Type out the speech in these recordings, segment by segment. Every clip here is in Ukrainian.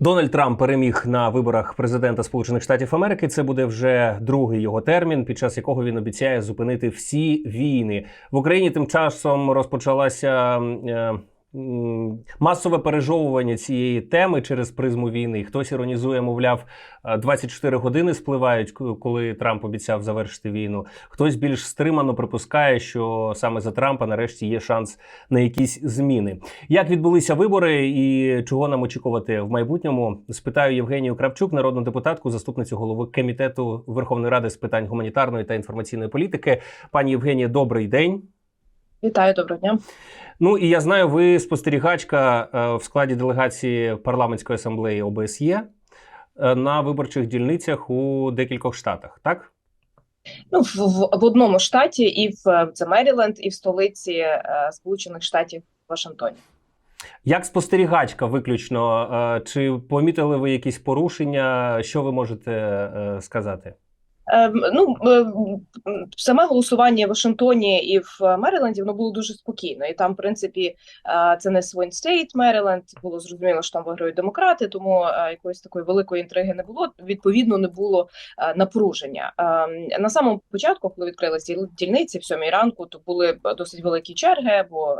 Дональд Трамп переміг на виборах президента Сполучених Штатів Америки. Це буде вже другий його термін, під час якого він обіцяє зупинити всі війни в Україні. Тим часом розпочалася. Е, Масове пережовування цієї теми через призму війни. Хтось іронізує, мовляв, е, 24 години спливають, коли Трамп обіцяв завершити війну. Хтось більш стримано припускає, що саме за Трампа нарешті є шанс на якісь зміни. Як відбулися вибори і чого нам очікувати в майбутньому? Спитаю Євгенію Кравчук, народну депутатку, заступницю голови комітету Верховної Ради з питань гуманітарної та інформаційної політики. Пані Євгенія, добрий день. Вітаю, доброго дня. Ну і я знаю, ви спостерігачка е, в складі делегації парламентської асамблеї ОБСЄ е, на виборчих дільницях у декількох штатах, так? Ну, в, в, в одному штаті, і в це Меріленд, і в столиці е, Сполучених Штатів Вашингтоні. Як спостерігачка, виключно, е, чи помітили ви якісь порушення? Що ви можете е, сказати? Е, ну, е, саме голосування в Вашингтоні і в Меріленді воно було дуже спокійно. І там, в принципі, е, це не Свин Стейт, Меріленд. Було зрозуміло, що там виграють демократи, тому е, якоїсь такої великої інтриги не було. Відповідно, не було напруження. Е, На самому початку, коли відкрилися дільниці в сьомій ранку, то були досить великі черги, бо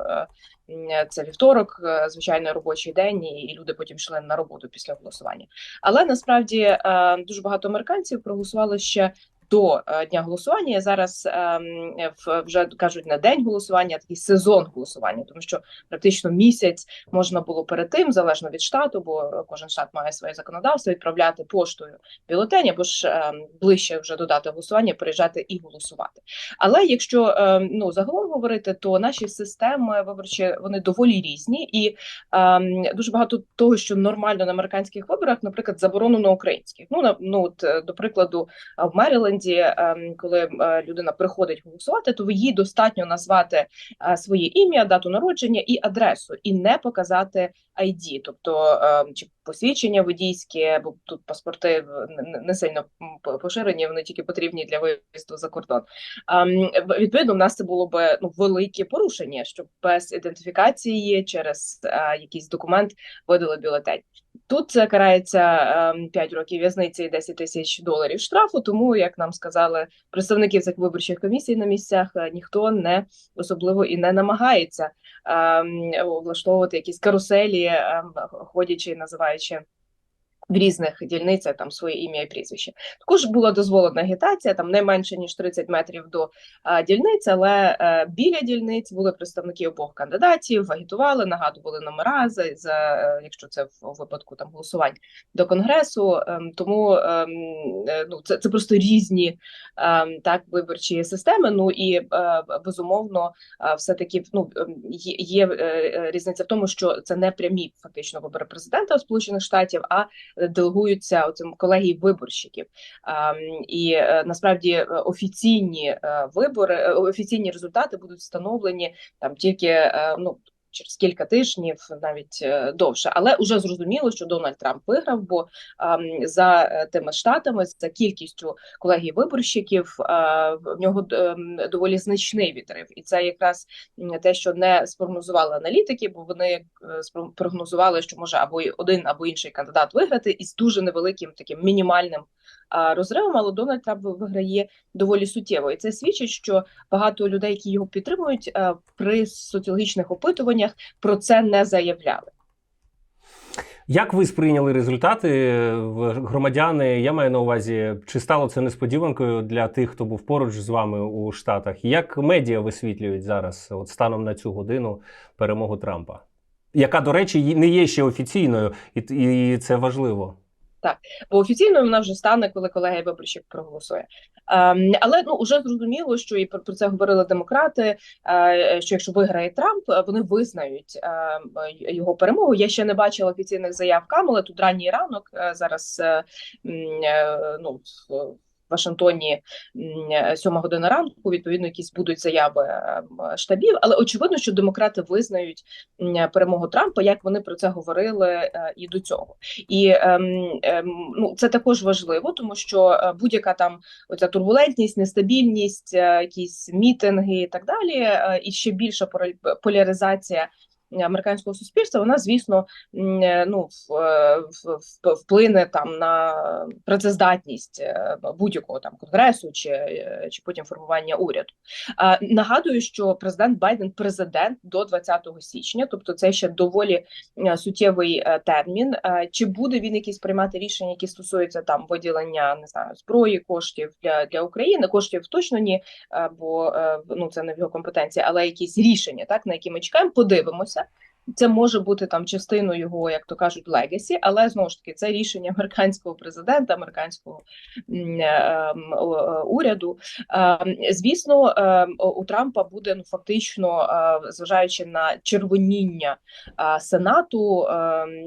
це вівторок, звичайно, робочий день, і люди потім йшли на роботу після голосування. Але насправді дуже багато американців проголосували ще до е, дня голосування. Зараз ем, вже кажуть на день голосування, такий сезон голосування, тому що практично місяць можна було перед тим, залежно від штату, бо кожен штат має своє законодавство, відправляти поштою бюлетень, або ж ем, ближче вже додати голосування, приїжджати і голосувати. Але якщо ем, ну загалом говорити, то наші системи виборчі вони доволі різні, і дуже багато того, що нормально на американських виборах, наприклад, заборонено українських. Ну на ну от, е, до прикладу, а в Меріленді, ем, коли е, людина приходить голосувати, то їй достатньо назвати е, своє ім'я, дату народження і адресу, і не показати ID, тобто ем, чи посвідчення водійське, бо тут паспорти не- сильно по- поширені, вони тільки потрібні для виїзду за кордон. Ем, в- Відповідно, в нас це було би ну велике порушення, щоб без ідентифікації через е, якийсь документ видали бюлетень. Тут це карається ем, 5 років в'язниці і 10 тисяч доларів штрафу. Тому, як нам сказали представники цих виборчих комісій на місцях, е, ніхто не особливо і не намагається ем, влаштовувати якісь каруселі, ем, ходячи, називаючи вражаюче. В різних дільницях там своє ім'я і прізвище. Також була дозволена агітація, там не менше ніж 30 метрів до а, дільниць, але е, біля дільниць були представники обох кандидатів, агітували, нагадували номера за, за якщо це в, випадку там голосувань до конгресу. Ем, тому ем, е, ну це, це просто різні ем, так виборчі системи. Ну і е, безумовно, е, все таки ну ем, є, є е, різниця в тому, що це не прямі фактично вибори президента Сполучених Штатів, а делегуються оцим колегії виборщиків. І е, насправді е, офіційні е, вибори, офіційні результати будуть встановлені там тільки ну. Через кілька тижнів, навіть е, довше, але вже зрозуміло, що Дональд Трамп виграв, бо за е, тими штатами, за кількістю колегій виборщиків, е, в нього ем, доволі значний відрив, і це якраз те, що не спрогнозували аналітики, бо вони прогнозували, що може або один, або інший кандидат виграти із дуже невеликим таким мінімальним а, розривом. Але Дональд Трамп виграє доволі суттєво, і це свідчить, що багато людей, які його підтримують, е, при соціологічних опитуваннях про це не заявляли. Як ви сприйняли результати В- громадяни? Я маю на увазі, чи стало це несподіванкою для тих, хто був поруч з вами у Штатах? Як медіа висвітлюють зараз, от станом на цю годину, перемогу Трампа? Яка, до речі, не є ще офіційною, і це важливо. Бо офіційно вона вже стане, коли колегія виборчих проголосує. Ем, але ну вже зрозуміло, що і про, це говорили демократи. Е, що якщо виграє Трамп, е, вони визнають е, його перемогу. Я ще не бачила офіційних заяв Камели, Тут ранній ранок зараз ну Вашингтоні м, е, сьома година ранку. Відповідно, якісь будуть заяви е, штабів. Але очевидно, що демократи визнають перемогу Трампа, як вони про це говорили е, і до цього. І ем, ем, ну, це також важливо, тому що е, будь-яка там оця турбулентність, нестабільність, якісь мітинги і так далі, і ще більша поляризація американського суспільства, вона, звісно, е, ну, е, вплине там на працездатність е, будь-якого там конгресу чи, чи потім формування уряду. Нагадую, що президент Байден президент до 20 січня, тобто це ще доволі суттєвий термін. Чи буде він якісь приймати рішення, які стосуються там виділення не знаю зброї, коштів для, для України? Коштів точно ні, бо ну це не в його компетенції, але якісь рішення, так на які ми чекаємо, подивимося. up Це може бути там частиною його, як то кажуть, легасі, але знову ж таки це рішення американського президента, американського е, м, о- е, уряду. Е, Звісно, у Трампа буде ну фактично, зважаючи на червоніння сенату,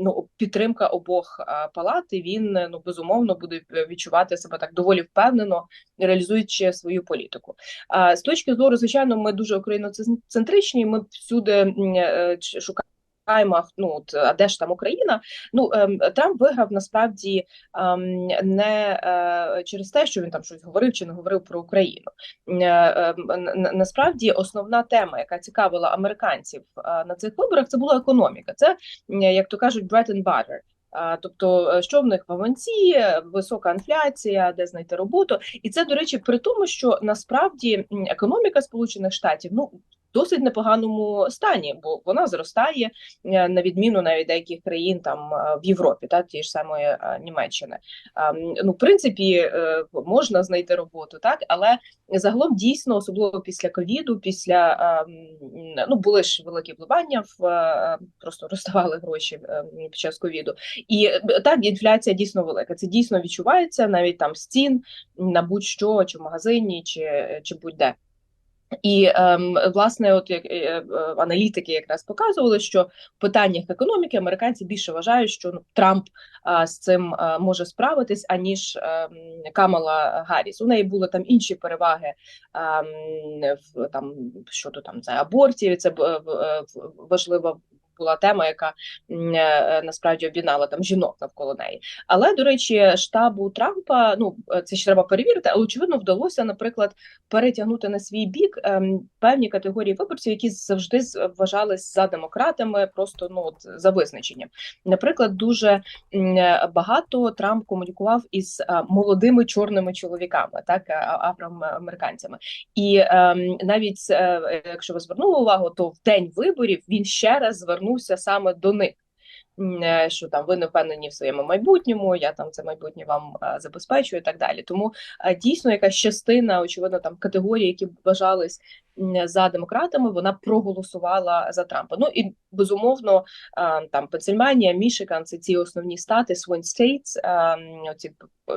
ну підтримка обох палат, він ну безумовно буде відчувати себе так доволі впевнено, реалізуючи свою політику. З точки зору, звичайно, ми дуже україноцентричні. Ми всюди м, е. Ну от а де ж там Україна? Ну ем, Трамп виграв насправді ем, не е, через те, що він там щось говорив чи не говорив про Україну. Е, на- насправді основна тема, яка цікавила американців е, на цих виборах, це була економіка. Це як то кажуть, bread and butter. Тобто, е, що в них в аванці, е, висока інфляція, де знайти роботу, і це до речі, при тому, що насправді економіка Сполучених Штатів ну досить непоганому стані, бо вона зростає е, на відміну навіть деяких країн там е, в Європі, та ті ж самої е, Німеччини. Ну, в принципі, можна знайти роботу, так але загалом дійсно, особливо після ковіду, після ну були ж великі вливання в просто розставали гроші під час ковіду. І так, інфляція дійсно велика. Це дійсно відчувається навіть там з цін на будь-що, чи в магазині, чи, чи будь-де. І ем, власне, от як е, е, аналітики якраз показували, що в питаннях економіки американці більше вважають, що ну, Трамп з цим може справитись, аніж ем, Камала Гарріс. У неї були там інші переваги ем, там щодо там це абортів. Це е, важлива була тема, яка е, насправді об'єднала там жінок навколо неї. Але до речі, штабу Трампа, ну е, це ще треба перевірити, але очевидно вдалося, наприклад, перетягнути на свій бік ем, певні категорії виборців, які завжди вважались за демократами, просто ну от за визначенням. Наприклад, дуже е, багато Трамп комунікував із е, молодими чорними чоловіками, так е, афроамериканцями. І ем, навіть е, якщо ви звернули увагу, то в день виборів він ще раз звернувся саме до них. Е, Що там ви не впевнені в своєму майбутньому, я там це майбутнє вам е, забезпечую і так далі. Тому е, дійсно якась частина, очевидно, там категорії, які вважались за демократами, вона проголосувала за Трампа. Ну і безумовно, там Пенсильванія, Мішиган це ці основні штати, Swing States, ці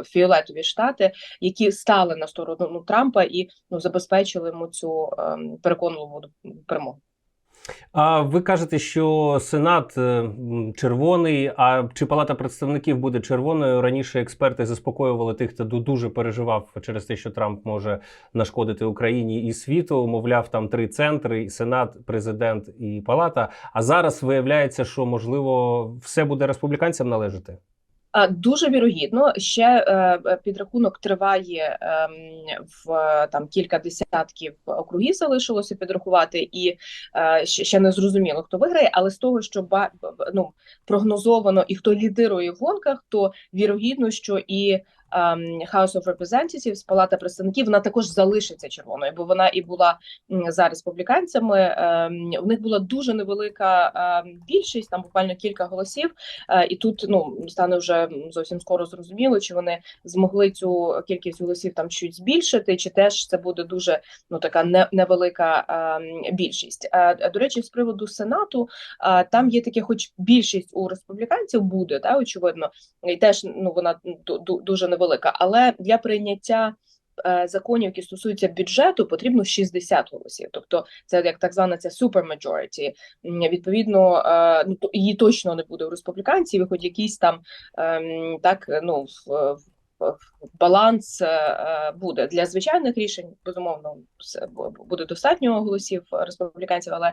фіолетові штати, які стали на сторону ну, Трампа і ну забезпечили йому цю е, переконливу перемогу. А ви кажете, що Сенат е, червоний. А чи Палата представників буде червоною? Раніше експерти заспокоювали тих, хто ду- дуже переживав через те, що Трамп може нашкодити Україні і світу. Мовляв, там три центри: Сенат, президент і Палата. А зараз виявляється, що можливо все буде республіканцям належати. А, Дуже вірогідно. Ще е, е, підрахунок триває ем, в е, там кілька десятків округів залишилося підрахувати, і е, ще, не зрозуміло, хто виграє. Але з того, що ну, прогнозовано і хто лідирує в гонках, то вірогідно, що і House of Representatives, Палата представників, вона також залишиться червоною, бо вона і була за республіканцями. ем, В них була дуже невелика ем, більшість, там буквально кілька голосів. Е, І тут ну стане вже зовсім скоро зрозуміло, чи вони змогли цю кількість голосів там чуть збільшити, чи теж це буде дуже ну така невелика більшість. Е, до речі, з приводу сенату е, там є таке, хоч більшість у республіканців буде, та очевидно, і теж ну вона ду- ду- дуже невелика, але для прийняття. е, Законів, які стосуються бюджету, потрібно 60 голосів. Тобто, це як так звана ця supermajority. Відповідно, е, ну її точно не буде у республіканців, хоч якийсь там ем, так ну в, баланс е, буде для звичайних рішень. Безумовно, буде достатньо голосів республіканців, але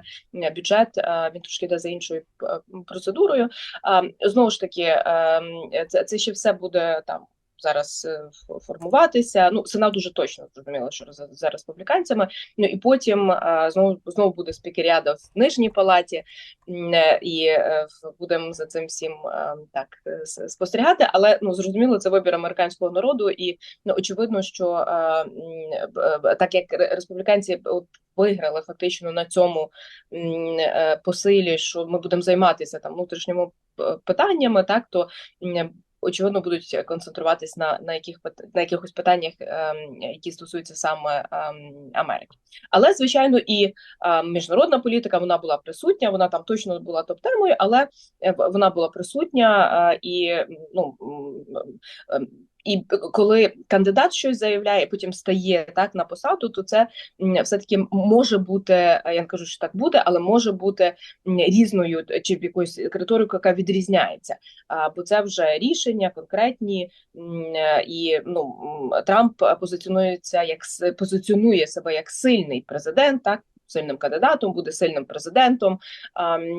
бюджет він трошки йде за іншою процедурою. А, Знову ж таки, ем, це, це ще все буде там зараз е, формуватися. Ну, Сенат дуже точно зрозуміло, що за, республіканцями. Ну і потім е, знову знову буде спікеріада в нижній палаті, е, і будемо за цим всім так спостерігати. Але ну зрозуміло, це вибір американського народу, і ну очевидно, що так як республіканці от виграли фактично на цьому посилі, що ми будемо займатися там внутрішніми питаннями, так то очевидно будуть концентруватись на, на яких на якихось питаннях, ем, які стосуються саме ем, Америки. Але звичайно, і е, міжнародна політика вона була присутня, вона там точно була топ-темою, але е, вона була присутня е, і ну. І коли кандидат щось заявляє, потім стає так на посаду, то це все-таки може бути, я не кажу, що так буде, але може бути різною чи якоюсь риторикою, яка відрізняється. Бо це вже рішення конкретні, і ну Трамп позиціонується як позиціонує себе як сильний президент, так. Сильним кандидатом, буде сильним президентом,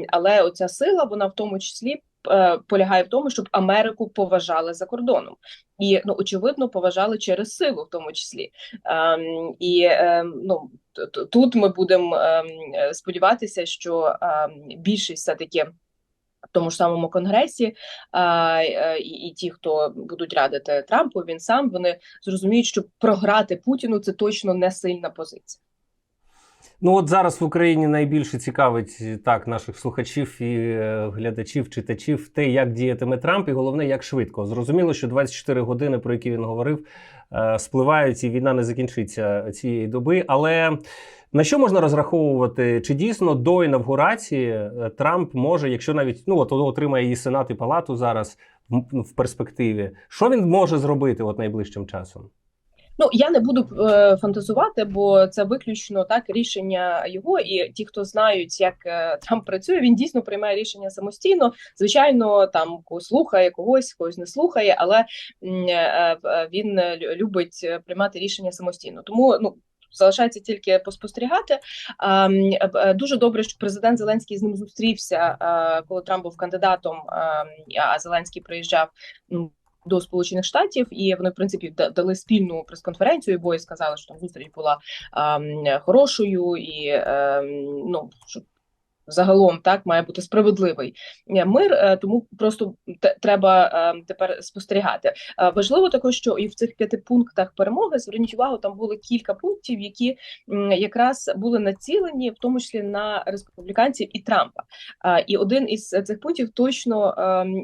але оця сила, вона в тому числі е, полягає в тому, щоб Америку поважали за кордоном, і ну очевидно поважали через силу, в тому числі. Ем, і ем, ну тут ми будемо ем, сподіватися, що ем, більшість все таки. В тому ж самому конгресі а, е, і, і ті, хто будуть радити Трампу, він сам вони зрозуміють, що програти Путіну це точно не сильна позиція. Ну от зараз в Україні найбільше цікавить так наших слухачів і е, глядачів, читачів те, як діятиме Трамп, і головне, як швидко. Зрозуміло, що 24 години, про які він говорив, е, спливають, і війна не закінчиться цієї доби. Але на що можна розраховувати? Чи дійсно до інавгурації е, Трамп може, якщо навіть ну от отримає її сенат і палату зараз в перспективі, що він може зробити от найближчим часом? Ну я не буду е, фантазувати, бо це виключно так рішення його. І ті, хто знають, як е, Трамп працює, він дійсно приймає рішення самостійно. Звичайно, там когось слухає, когось когось не слухає, але е, е, він любить приймати рішення самостійно. Тому ну. Залишається тільки поспостерігати. А, м, е, е, Дуже добре, що президент Зеленський з ним зустрівся, е, коли Трамп був кандидатом, а а Зеленський приїжджав до Сполучених Штатів, і вони в принципі да- дали спільну прес-конференцію. і Обоє сказали, що там зустріч була ем, хорошою, і ем, ну що загалом так має бути справедливий е, мир. е, Тому просто треба ем, тепер спостерігати. Е, Важливо також, що і в цих п'яти пунктах перемоги зверніть увагу, там були кілька пунктів, які якраз були націлені, в тому числі на республіканців і Трампа. І один із цих пунктів точно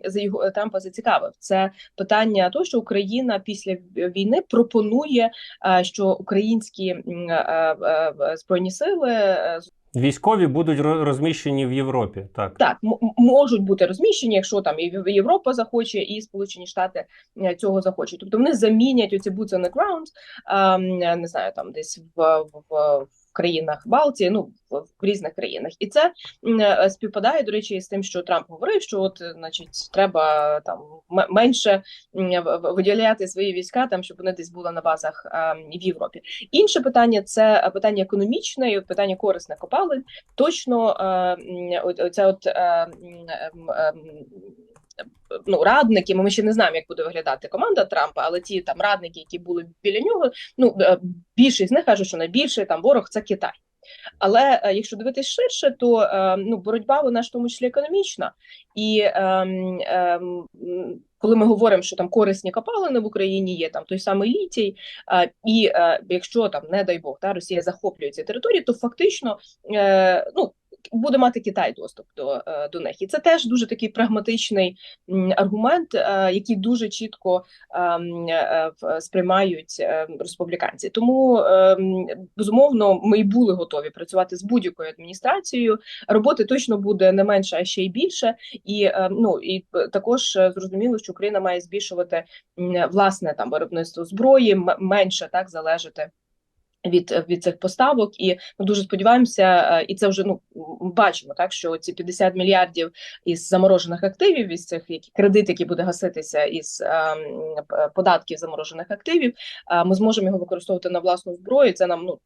за його Трампа зацікавив. Це питання того, що Україна після війни пропонує, е, що українські е, е, е, збройні сили е, Військові будуть розміщені в Європі. Так. так можуть бути розміщені, якщо там і Європа захоче, і Сполучені Штати е, цього захочуть. Тобто вони замінять оці boots on the ground, ем, не знаю, там десь в, в, в країнах Балтії, ну в, різних країнах, і це е, співпадає до речі з тим, що Трамп говорив, що от е, значить треба там менше виділяти свої війська, там щоб вони десь були на базах в Європі. Інше питання це е, питання економічне, і питання корисних копалин. Точно оця от ну, радники, ми ще не знаємо, як буде виглядати команда Трампа, але ті там радники, які були біля нього, ну е, більшість з них кажуть, що найбільший там ворог це Китай. Але е, якщо дивитись ширше, то е, ну боротьба вона ж в тому числі економічна, і ем, ем, коли ми говоримо, що там корисні копалини в Україні є, там той самий літій, е, і е, якщо там, не дай Бог, та Росія захоплює ці території, то фактично е, ну. Буде мати Китай доступ до, е, до них, і це теж дуже такий прагматичний аргумент, е, який дуже чітко е, сприймають республіканці. Тому безумовно ми й були готові працювати з будь-якою адміністрацією. Роботи точно буде не менше, а ще й більше. І ну і також зрозуміло, що Україна має збільшувати власне там виробництво зброї, менше так залежати. Від, від цих поставок, і ми дуже сподіваємося, е, і це вже ну бачимо, так що ці 50 мільярдів із заморожених активів, із цих які кредит, який буде гаситися із е, податків заморожених активів, е, ми зможемо його використовувати на власну зброю. Це нам ну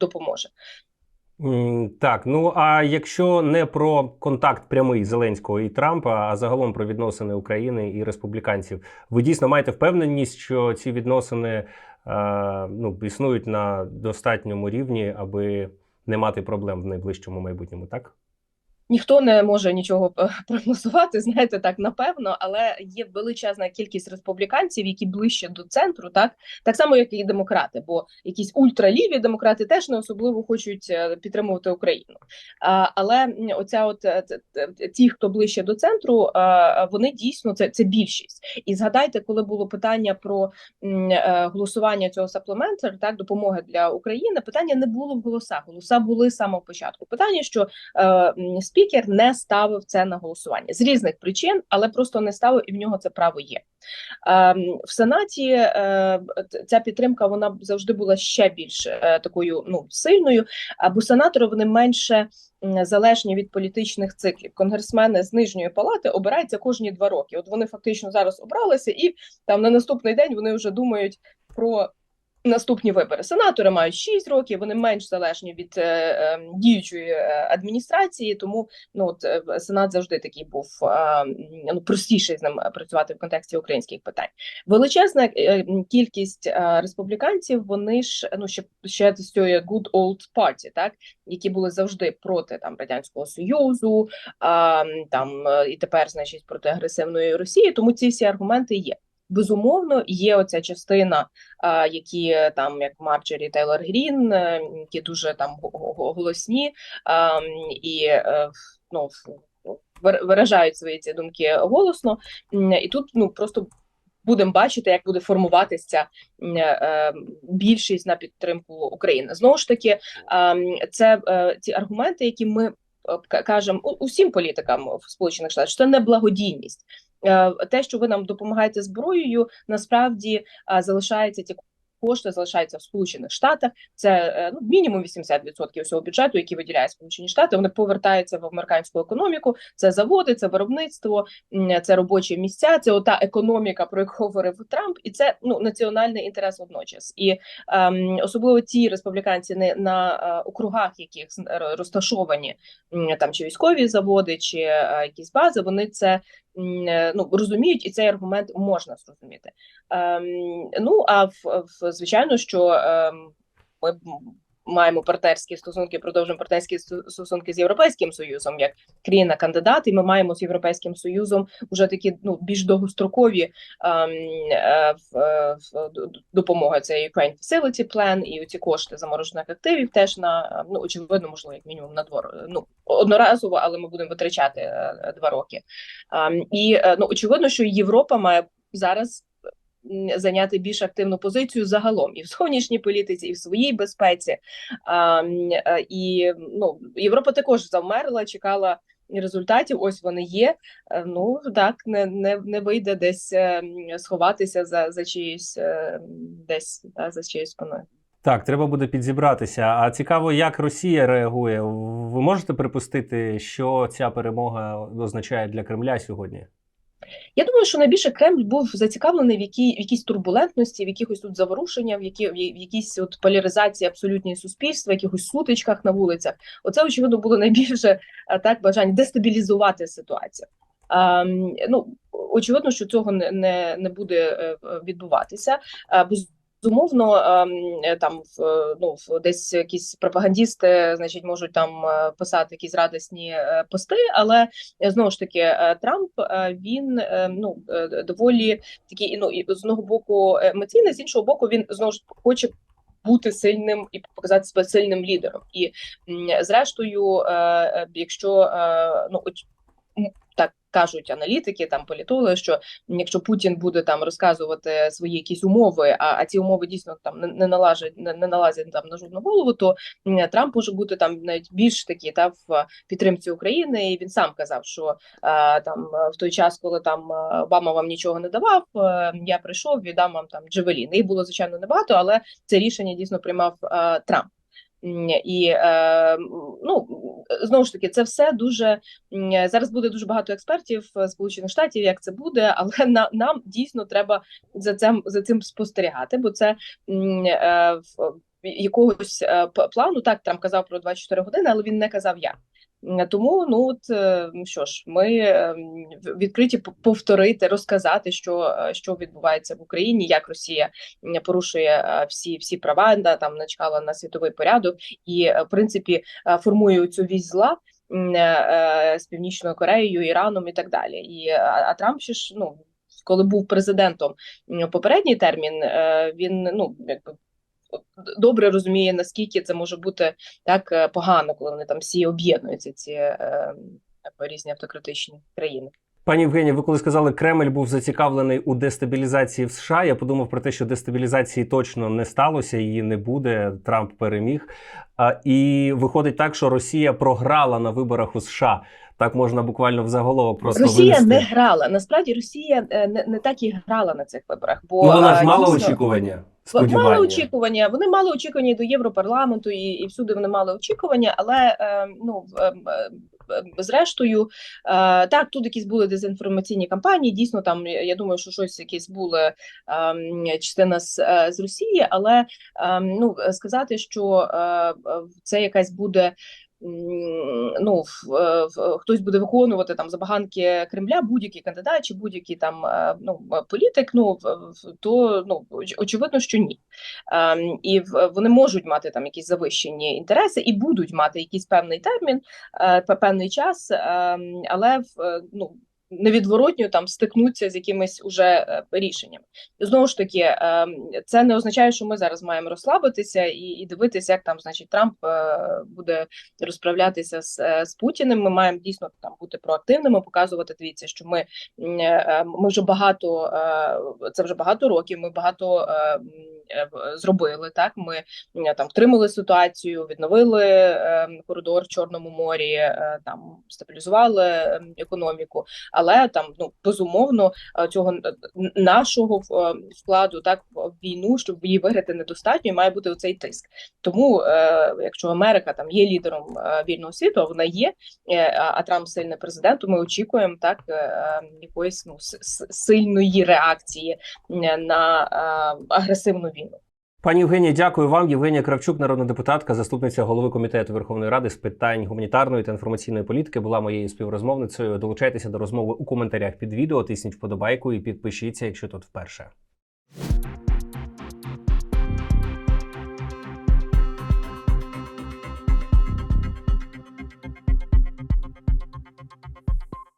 допоможе. Так, ну а якщо не про контакт прямий Зеленського і Трампа, а загалом про відносини України і республіканців, ви дійсно маєте впевненість, що ці відносини ну, існують на достатньому рівні, аби не мати проблем в найближчому майбутньому, так? Ніхто не може нічого е, прогнозувати, знаєте, так напевно, але є величезна кількість республіканців, які ближче до центру, так так само, як і демократи, бо якісь ультраліві демократи теж не особливо хочуть е, підтримувати Україну. А, Але оця, от е, ті, хто ближче до центру, вони дійсно це, це більшість. І згадайте, коли було питання про голосування цього саплементар, так допомоги для України, питання не було в голосах. Голоса були з самого початку. Питання, що спікер не ставив це на голосування з різних причин, але просто не ставив, і в нього це право є. Е, в Сенаті е, ця підтримка вона завжди була ще більш е, такою ну сильною, бо сенатори вони менше залежні від політичних циклів. Конгресмени з нижньої палати обираються кожні два роки. От вони фактично зараз обралися, і там на наступний день вони вже думають про. Наступні вибори сенатори мають 6 років. Вони менш залежні від е, е, діючої е, адміністрації, тому ну от е, сенат завжди такий був е, ну простіший з ним працювати в контексті українських питань. Величезна е, кількість е, республіканців. Вони ж ну ще ще з цієї good old party, так які були завжди проти там радянського союзу, а, там е, і тепер, значить, проти агресивної Росії. Тому ці всі аргументи є. Безумовно, є оця частина, які е, там як Марджорі Тейлор Грін, е, які дуже там го- го- голосні і ну, виражають свої ці думки голосно. І тут ну просто будемо бачити, як буде формуватися е, більшість на підтримку України. Знову ж таки, це ці аргументи, які ми кажемо усім політикам в Сполучених Штатах, що це не благодійність. Е, Те, що ви нам допомагаєте зброєю, насправді а, залишається ті кошти, залишаються в Сполучених Штатах. Це е, ну мінімум 80% всього бюджету, який виділяє Сполучені Штати. Вони повертаються в американську економіку. Це заводи, це виробництво, це робочі місця. Це ота економіка, про яку говорив Трамп, і це ну національний інтерес водночас. І ем, особливо ті республіканці не на е, округах, яких розташовані там чи військові заводи, чи е, якісь бази, вони це е, ну розуміють, і цей аргумент можна зрозуміти. Ем, ну а в, в звичайно, що ем, ми маємо партнерські стосунки, продовжуємо партнерські стосунки з європейським союзом як країна-кандидат, і ми маємо з європейським союзом вже такі ну більш довгострокові ем, е, е, допомоги. Це Ukraine Facility Plan і ці кошти заморожених активів теж на е, ну очевидно, можливо, як мінімум на двор ну одноразово, але ми будемо витрачати е, два роки. Ем, і е, ну очевидно, що Європа має зараз зайняти більш активну позицію загалом і в зовнішній політиці, і в своїй безпеці. А, е, і ну, Європа також завмерла, чекала результатів. Ось вони є. Е, Ну так, не, не, не вийде десь е, сховатися за, за чиюсь десь та, за чиюсь спиною. Так, треба буде підзібратися. А цікаво, як Росія реагує. Ви можете припустити, що ця перемога означає для Кремля сьогодні? Я думаю, що найбільше Кремль був зацікавлений в, якій, в якійсь турбулентності, в якихось тут заворушення, в, які, в якійсь от поляризації абсолютної суспільства, в якихось сутичках на вулицях. Оце очевидно було найбільше так бажання дестабілізувати ситуацію. А, ну очевидно, що цього не, не, не буде е, відбуватися. А, Безумовно, ем, е, там е, ну десь якісь пропагандісти, значить, можуть там е, писати якісь радісні пости, але знову ж таки Трамп він ну доволі такий ну і з одного боку емоційний, з іншого боку, він знову ж хоче. Бути сильним і показати себе сильним лідером, і зрештою, якщо ну кажуть аналітики, там політологи, що якщо Путін буде там розказувати свої якісь умови, а, а ці умови дійсно там не, налажать, не, не налазять там на жодну голову, то Трамп може бути там навіть більш такі та в підтримці України. І він сам казав, що е, там в той час, коли там Обама вам нічого не давав, е, я прийшов, віддам вам там Джевелін. Їх було звичайно небагато, але це рішення дійсно приймав е, Трамп. І е, ну знову ж таки, це все дуже зараз буде дуже багато експертів е, Сполучених Штатів, як це буде, але на, нам дійсно треба за цим за цим спостерігати, бо це е, в- якогось е, плану. Так, Трамп казав про 24 години, але він не казав як. Тому ну от е, що ж, ми е, відкриті повторити, розказати, що, е, що відбувається в Україні, як Росія порушує е, всі, всі права, да, там начкала на світовий порядок, і в принципі формує цю вісь зла з північною Кореєю, Іраном і так далі. І а, Трамп ще ж ну. Коли був президентом попередній термін, він ну якби добре розуміє, наскільки це може бути так е, погано, коли вони там всі об'єднуються, ці е, різні автократичні країни. Пані Євгенія, ви коли сказали, Кремль був зацікавлений у дестабілізації в США. Я подумав про те, що дестабілізації точно не сталося, її не буде. Трамп переміг. А, і виходить так, що Росія програла на виборах у США. Так можна буквально в заголовок просто Росія винести. не грала. Насправді Росія е, не, не так і грала на цих виборах, бо Ну, вона ж е, мала дійсно- очікування. Мали очікування. Вони мали очікування до Європарламенту, і, і всюди вони мали очікування, але е, ну е, е, зрештою, е, так тут якісь були дезінформаційні кампанії. Дійсно, там я думаю, що щось якісь були е, частина з, е, з Росії, але е, ну сказати, що е, е, це якась буде. Ну, е, хтось буде виконувати там забаганки Кремля, будь-який кандидат чи будь-який там е, ну політик. Ну то ну очевидно, що ні. Ем, і вони можуть мати там якісь завищені інтереси і будуть мати якийсь певний термін, е, певний час, ем, але е, ну. Невідворотньо там стикнуться з якимись уже е, рішеннями. Знову ж таки, ем, це не означає, що ми зараз маємо розслабитися і, і дивитися, як там, значить, Трамп е, буде розправлятися з, е, з Путіним. Ми маємо дійсно там бути проактивними, показувати дивіться, що ми, е, ми вже багато е, це вже багато років. Ми багато е, е, зробили. Так, ми там втримали ситуацію, відновили е, коридор в Чорному морі, е, там стабілізували е, економіку. Але там ну безумовно е, цього н- нашого е, вкладу так в війну, щоб її виграти недостатньо, має бути оцей тиск. Тому, е, якщо Америка там є лідером е, вільного світу, а вона є, е, а Трамп сильний президент, то ми очікуємо так е, е, якоїсь ну сильної реакції е, на е, агресивну війну. Пані Євгенія, дякую вам. Євгенія Кравчук, народна депутатка, заступниця голови комітету Верховної Ради з питань гуманітарної та інформаційної політики, була моєю співрозмовницею. Долучайтеся до розмови у коментарях під відео, тисніть вподобайку і підпишіться, якщо тут вперше.